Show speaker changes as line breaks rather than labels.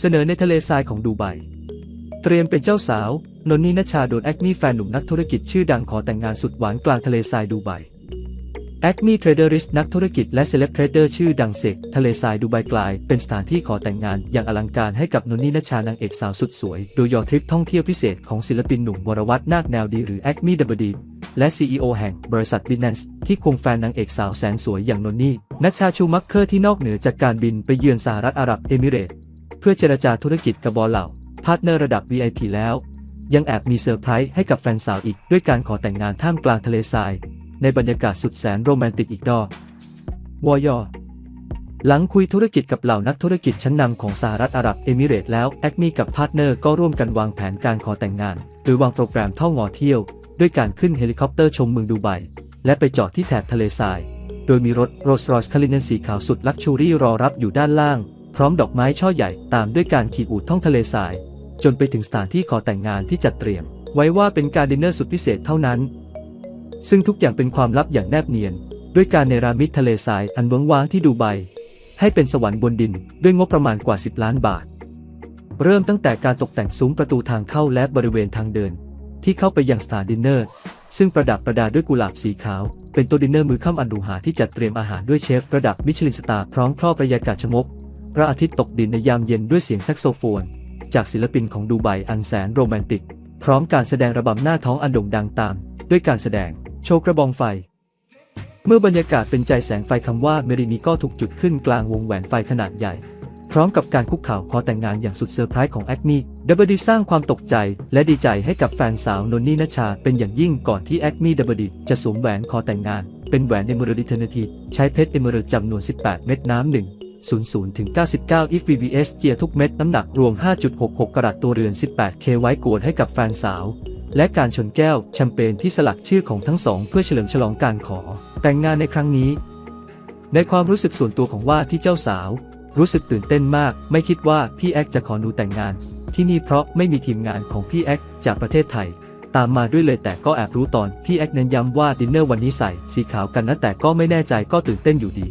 เสนอในทะเลทรายของดูไบ เตรียมเป็นเจ้าสาว นนนี่นชชาโดนแอคมีแฟนหนุ่มนักธุรกิจชื่อดังขอแต่งงานสุดหวานกลางทะเลทรายดูไบแอคมีเทรดเดอริสนักธุรกิจและเซเลบเทรดเดอร์ชื่อดังเสกทะเลทรายดูไบกลาย เป็นสถานที่ขอแต่งงานอย่างอลังการให้กับนนนี่นชชานางเอกสาวสุดสวย โดยยอทริปท่องเที่ยวพิเศษของศิลปินหนุ่มวรวัฒนาคแนวดีหรือแอคมีดับดีและ CEO แห่งบริษัทบินแนนส์ที่ควงแฟนนางเอกสาวแสนสวยอย่างนนนี่นัชชาชูมักเคอร์ที่นอกเหนือจากการบินไปเยือนสหรัฐอาหรับเอมิเรตส์ เพื่อเจรจาธุรกิจกับบอลเหล่า พาร์ทเนอร์ระดับ VIP แล้ว ยังแอบมีเซอร์ไพรส์ให้กับแฟนสาวอีกด้วยการขอแต่งงานท่ามกลางทะเลทราย ในบรรยากาศสุดแสนโรแมนติกอีกดอกวอยอหลังคุยธุรกิจกับเหล่านักธุรกิจชั้นนำของสหรัฐอาหรับเอมิเรตแล้วแอคมีกับพาร์ทเนอร์ก็ร่วมกันวางแผนการขอแต่งงาน โดยวางโปรแกรมท่องงอเที่ยว ด้วยการขึ้นเฮลิคอปเตอร์ชมเมืองดูไบและไปจอดที่แถบทะเลทราย โดยมีรถโรลส์รอยซ์คาลินันสีขาวสุดลักชูรี่รอรับอยู่ด้านล่าง พร้อมดอกไม้ช่อใหญ่ตามด้วยการขี่อูฐท่องทะเลทราย จนไปถึงสถานที่ขอแต่งงานที่จัดเตรียม ไว้ว่าเป็นการดินเนอร์สุดพิเศษเท่านั้น ซึ่งทุกอย่างเป็นความลับอย่างแนบเนียน ด้วยการเนรมิตทะเลทรายอันเวิ้งว้างที่ดูไบให้เป็นสวรรค์บนดินด้วยงบประมาณกว่า 10 ล้านบาท เริ่มตั้งแต่การตกแต่งซุ้มประตูทางเข้าและบริเวณทางเดิน ที่เข้าไปยังสถานดินเนอร์ ซึ่งประดับประดาด้วยกุหลาบสีขาว เป็นโต๊ะดินเนอร์มือค่ำอันหรูหาที่จัดเตรียมอาหารด้วยเชฟระดับมิชลินสตาร์พร้อมครอบบรรยากาศชมก พระอาทิตย์ตกดินในยามเย็นด้วยเสียงแซกโซโฟน จากศิลปินของดูไบอันแสนโรแมนติก พร้อมการแสดงระบำหน้าท้องอันโด่งดังตาม ด้วยการแสดงโชว์กระบองไฟ เมื่อบรรยากาศเป็นใจแสงไฟคำว่าเมรินีก็ถูกจุดขึ้นกลางวงแหวนไฟขนาดใหญ่ พร้อมกับการคุกเข่าขอแต่งงานอย่างสุดเซอร์ไพรส์ของแอคมี่ดับเบิลดีสร้างความตกใจและดีใจให้กับแฟนสาวนนนี่นชาเป็นอย่างยิ่งก่อนที่แอคมี่ดับเบิลดีจะสวมแหวนขอแต่งงานเป็นแหวนเอเมอรัลดิเทอร์นทีใช้เพชรเอเมอรัลจำนวน 18 เม็ดน้ำหนึ่ง 00ถึง99 if VVS เกียร์ทุกเม็ดน้ำหนักรวม 5.66 กรัตตัวเรือน 18K ไว้กวดให้กับแฟนสาว และการชนแก้วแชมเปญที่สลักชื่อของทั้งสองเพื่อเฉลิมฉลองการขอ แต่งงานในครั้งนี้ ในความรู้สึกส่วนตัวของว่าที่เจ้าสาว รู้สึกตื่นเต้นมาก ไม่คิดว่าพี่แอ็กจะขอหนูแต่งงาน ที่นี่เพราะไม่มีทีมงานของพี่แอ็กจากประเทศไทยตามมาด้วยเลยแต่ก็แอบรู้ตอนพี่แอ็กเน้นย้ำว่าดินเนอร์วันนี้ใส่สีขาวกันนะแต่ก็ไม่แน่ใจก็ตื่นเต้นอยู่ดี